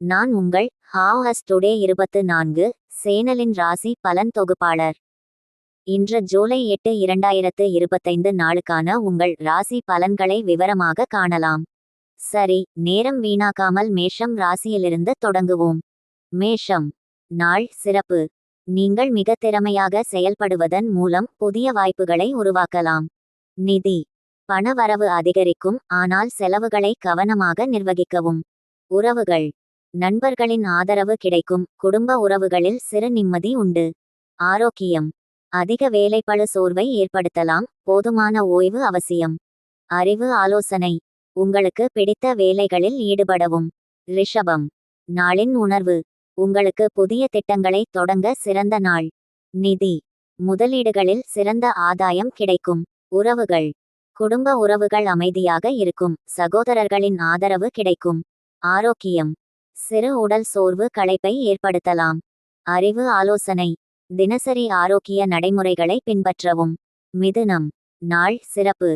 நான் உங்கள் ஹாவஸ் டுடே இருபத்து நான்கு சேனலின் ராசி பலன் தொகுப்பாளர். இன்று ஜூலை எட்டு இரண்டாயிரத்து இருபத்தைந்து நாளுக்கான உங்கள் ராசி பலன்களை விவரமாக காணலாம். சரி நேரம் வீணாக்காமல் மேஷம் ராசியிலிருந்து தொடங்குவோம். மேஷம் நாள் சிறப்பு. நீங்கள் மிக திறமையாக செயல்படுவதன் மூலம் புதிய வாய்ப்புகளை உருவாக்கலாம். நிதி பணவரவு அதிகரிக்கும் ஆனால் செலவுகளை கவனமாக நிர்வகிக்கவும். உறவுகள் நண்பர்களின் ஆதரவு கிடைக்கும். குடும்ப உறவுகளில் சிறு நிம்மதி உண்டு. ஆரோக்கியம். அதிக வேலைப்பழு சோர்வை ஏற்படுத்தலாம். போதுமான ஓய்வு அவசியம். அறிவு ஆலோசனை. உங்களுக்கு பிடித்த வேலைகளில் ஈடுபடவும். ரிஷபம். நாளின் உணர்வு. உங்களுக்கு புதிய திட்டங்களை தொடங்க சிறந்த நாள். நிதி. முதலீடுகளில் சிறந்த ஆதாயம் கிடைக்கும். உறவுகள். குடும்ப உறவுகள் அமைதியாக இருக்கும். சகோதரர்களின் ஆதரவு கிடைக்கும். ஆரோக்கியம். சிறு உடல் சோர்வு களைப்பை ஏற்படுத்தலாம். அறிவு ஆலோசனை. தினசரி ஆரோக்கிய நடைமுறைகளை பின்பற்றவும். மிதுனம். நாள் சிறப்பு.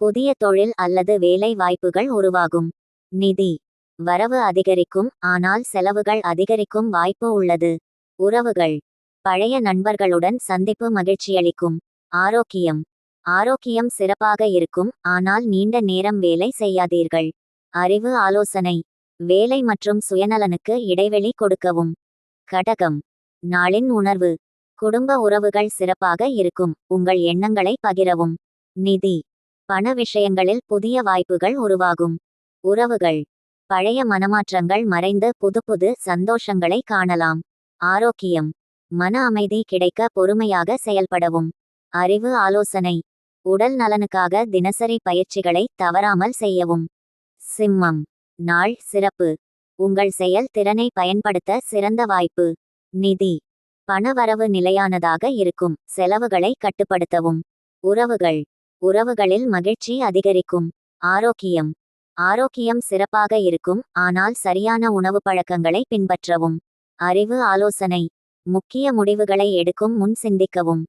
புதிய தொழில் அல்லது வேலை வாய்ப்புகள் உருவாகும். நிதி. வரவு அதிகரிக்கும் ஆனால் செலவுகள் அதிகரிக்கும் வாய்ப்பு உள்ளது. உறவுகள். பழைய நண்பர்களுடன் சந்திப்பு மகிழ்ச்சியளிக்கும். ஆரோக்கியம். ஆரோக்கியம் சிறப்பாக இருக்கும் ஆனால் நீண்ட நேரம் வேலை செய்யாதீர்கள். அறிவு ஆலோசனை. வேலை மற்றும் சுயநலனுக்கு இடைவெளி கொடுக்கவும். கடகம். நாளின் உணர்வு. குடும்ப உறவுகள் சிறப்பாக இருக்கும். உங்கள் எண்ணங்களை பகிரவும். நிதி. பண விஷயங்களில் புதிய வாய்ப்புகள் உருவாகும். உறவுகள். பழைய மனமாற்றங்கள் மறைந்து புது புது சந்தோஷங்களை காணலாம். ஆரோக்கியம். மன அமைதி கிடைக்க பொறுமையாக செயல்படவும். அறிவு ஆலோசனை. உடல் நலனுக்காக தினசரி பயிற்சிகளை தவறாமல் செய்யவும். சிம்மம். நாள் சிறப்பு. உங்கள் செயல் திறனை பயன்படுத்த சிறந்த வாய்ப்பு. நிதி. பணவரவு நிலையானதாக இருக்கும். செலவுகளை கட்டுப்படுத்தவும். உறவுகள். உறவுகளில் மகிழ்ச்சி அதிகரிக்கும். ஆரோக்கியம். ஆரோக்கியம் சிறப்பாக இருக்கும். ஆனால் சரியான உணவு பழக்கங்களை பின்பற்றவும். அறிவு ஆலோசனை. முக்கிய முடிவுகளை எடுக்கும். முன் சிந்திக்கவும்.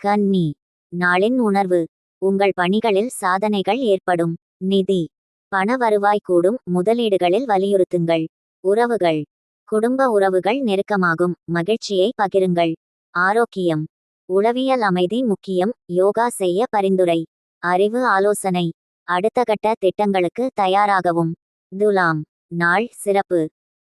கன்னி நாளின் உணர்வு. உங்கள் பணிகளில் சாதனைகள் ஏற்படும். நிதி. பண வருவாய் கூடும் முதலீடுகளில் வலியுறுத்துங்கள். உறவுகள். குடும்ப உறவுகள் நெருக்கமாகும். மகிழ்ச்சியை பகிருங்கள். ஆரோக்கியம். உளவியல் அமைதி முக்கியம். யோகா செய்ய பரிந்துரை. அறிவு ஆலோசனை. அடுத்த கட்ட திட்டங்களுக்கு தயாராகவும். துலாம். நாள் சிறப்பு.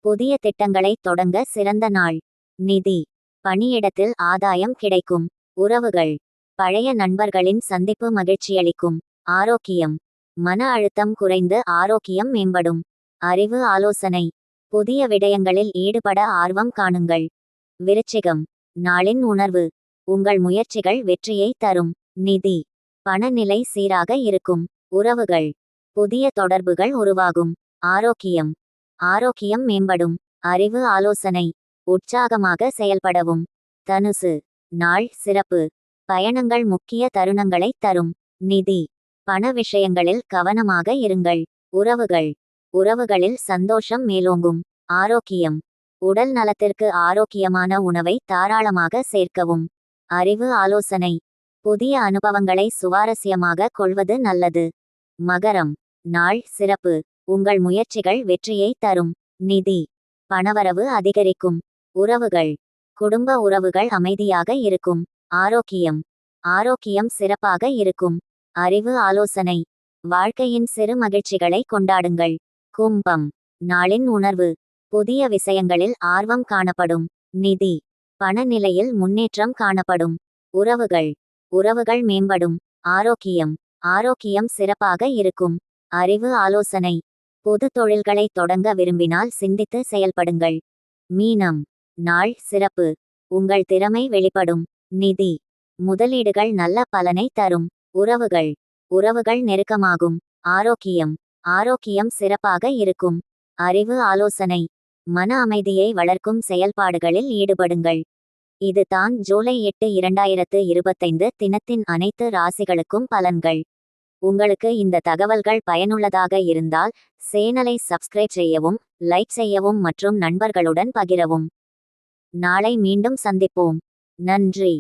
புதிய திட்டங்களை தொடங்க சிறந்த நாள். நிதி. பணியிடத்தில் ஆதாயம் கிடைக்கும். உறவுகள். பழைய நண்பர்களின் சந்திப்பு மகிழ்ச்சியளிக்கும். ஆரோக்கியம். மன அழுத்தம் குறைந்து ஆரோக்கியம் மேம்படும். அறிவு ஆலோசனை. புதிய விடயங்களில் ஈடுபட ஆர்வம் காணுங்கள். விருச்சிகம். நாளின் உணர்வு. உங்கள் முயற்சிகள் வெற்றியை தரும். நிதி. பணநிலை சீராக இருக்கும். உறவுகள். புதிய தொடர்புகள் உருவாகும். ஆரோக்கியம். ஆரோக்கியம் மேம்படும். அறிவு ஆலோசனை. உற்சாகமாக செயல்படவும். தனுசு. நாள் சிறப்பு. பயணங்கள் முக்கிய தருணங்களை தரும். நிதி. பண விஷயங்களில் கவனமாக இருங்கள். உறவுகள். உறவுகளில் சந்தோஷம் மேலோங்கும். ஆரோக்கியம். உடல் நலத்திற்கு ஆரோக்கியமான உணவை தாராளமாக சேர்க்கவும். அறிவு ஆலோசனை. புதிய அனுபவங்களை சுவாரஸ்யமாக கொள்வது நல்லது. மகரம். நாள் சிறப்பு. உங்கள் முயற்சிகள் வெற்றியை தரும். நிதி. பணவரவு அதிகரிக்கும். உறவுகள். குடும்ப உறவுகள் அமைதியாக இருக்கும். ஆரோக்கியம். ஆரோக்கியம் சிறப்பாக இருக்கும். அறிவு ஆலோசனை. வாழ்க்கையின் சிறு மகிழ்ச்சிகளை கொண்டாடுங்கள். கும்பம். நாளின் உணர்வு. புதிய விஷயங்களில் ஆர்வம் காணப்படும். நிதி. பணநிலையில் முன்னேற்றம் காணப்படும். உறவுகள். உறவுகள் மேம்படும். ஆரோக்கியம். ஆரோக்கியம் சிறப்பாக இருக்கும். அறிவு ஆலோசனை. பொது தொழில்களை தொடங்க விரும்பினால் சிந்தித்து செயல்படுங்கள். மீனம். நாள் சிறப்பு. உங்கள் திறமை வெளிப்படும். நிதி. முதலீடுகள் நல்ல பலனை தரும். உறவுகள். உறவுகள் நெருக்கமாகும். ஆரோக்கியம். ஆரோக்கியம் சிறப்பாக இருக்கும். அறிவு ஆலோசனை. மன அமைதியை வளர்க்கும் செயல்பாடுகளில் ஈடுபடுங்கள். இது தான் ஜூலை எட்டு இரண்டாயிரத்து இருபத்தைந்து தினத்தின் அனைத்து ராசிகளுக்கும் பலன்கள். உங்களுக்கு இந்த தகவல்கள் பயனுள்ளதாக இருந்தால் சேனலை சப்ஸ்கிரைப் செய்யவும் லைக் செய்யவும் மற்றும் நண்பர்களுடன் பகிரவும். நாளை மீண்டும் சந்திப்போம். நன்றி.